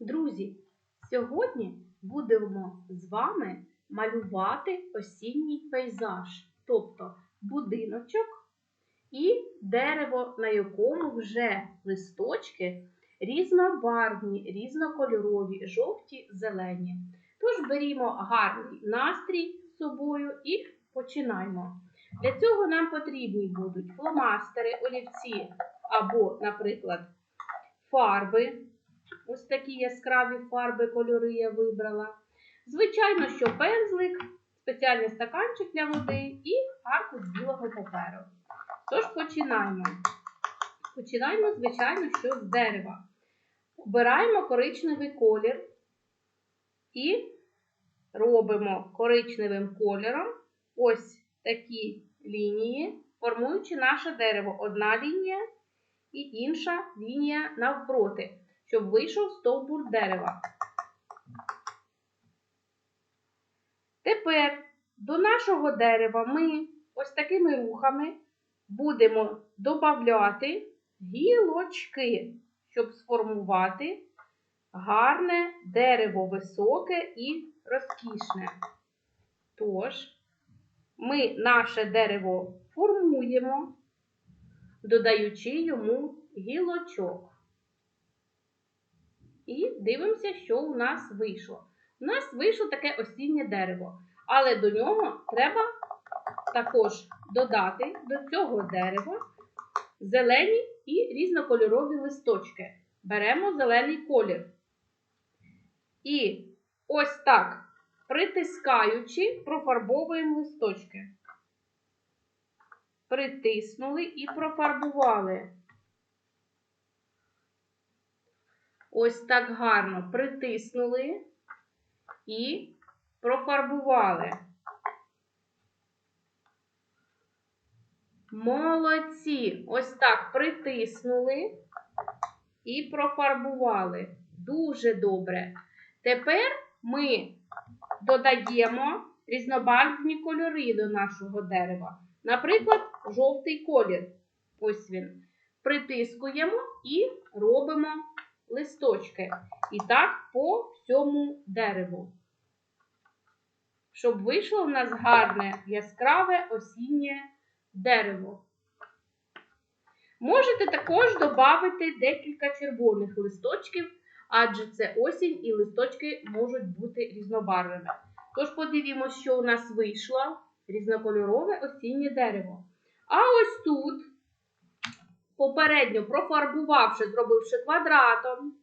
Друзі, сьогодні будемо з вами малювати осінній пейзаж, тобто будиночок і дерево, на якому вже листочки різнобарвні, різнокольорові, жовті, зелені. Тож берімо гарний настрій з собою і починаємо. Для цього нам потрібні будуть фломастери, олівці або, наприклад, фарби. Ось такі яскраві фарби, кольори я вибрала. Звичайно, що пензлик, спеціальний стаканчик для води і аркуш білого паперу. Тож починаємо. Починаємо, звичайно, що з дерева. Обираємо коричневий колір і робимо коричневим кольором ось такі лінії, формуючи наше дерево. Одна лінія і інша лінія навпроти, щоб вийшов стовбур дерева. Тепер до нашого дерева ми ось такими рухами будемо додати гілочки, щоб сформувати гарне дерево високе і розкішне. Тож, ми наше дерево формуємо, додаючи йому гілочок. І дивимося, що у нас вийшло. У нас вийшло таке осіннє дерево, але до нього треба також додати до цього дерева зелені і різнокольорові листочки. Беремо зелений колір. І ось так, притискаючи, профарбовуємо листочки. Притиснули і профарбували. Ось так гарно притиснули і профарбували. Молодці! Ось так притиснули і профарбували. Дуже добре. Тепер ми додаємо різнобарвні кольори до нашого дерева. Наприклад, жовтий колір. Ось він. Притискуємо і робимо листочки. І так по всьому дереву. Щоб вийшло в нас гарне яскраве осіннє дерево. Можете також додати декілька червоних листочків, адже це осінь і листочки можуть бути різнобарвними. Тож подивімося, що у нас вийшло різнокольорове осіннє дерево. А ось тут, попередньо профарбувавши, зробивши квадратом,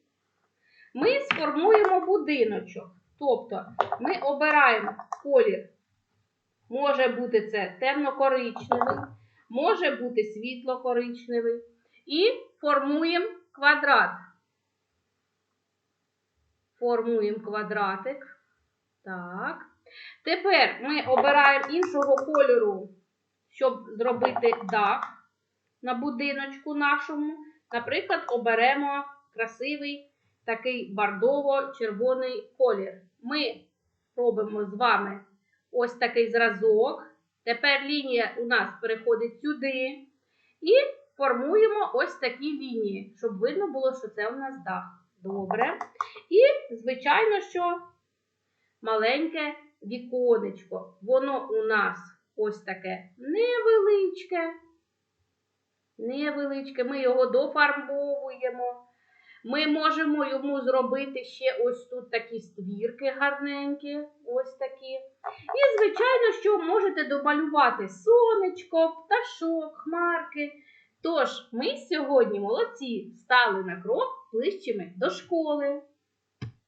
ми сформуємо будиночок. Тобто ми обираємо колір. Може бути це темно-коричневий, може бути світло-коричневий. І формуємо квадрат. Формуємо квадратик. Так. Тепер ми обираємо іншого кольору, щоб зробити дах на будиночку нашому. Наприклад, оберемо красивий такий бордово-червоний колір. Ми робимо з вами ось такий зразок. Тепер лінія у нас переходить сюди. І формуємо ось такі лінії, щоб видно було, що це у нас дах. Добре. І, звичайно, що маленьке віконечко. Воно у нас ось таке невеличке. Невеличке. Ми його дофарбовуємо. Ми можемо йому зробити ще ось тут такі створки гарненькі. Ось такі. І, звичайно, що можете домалювати сонечко, пташок, хмарки. Тож, ми сьогодні молодці стали на крок ближчими до школи.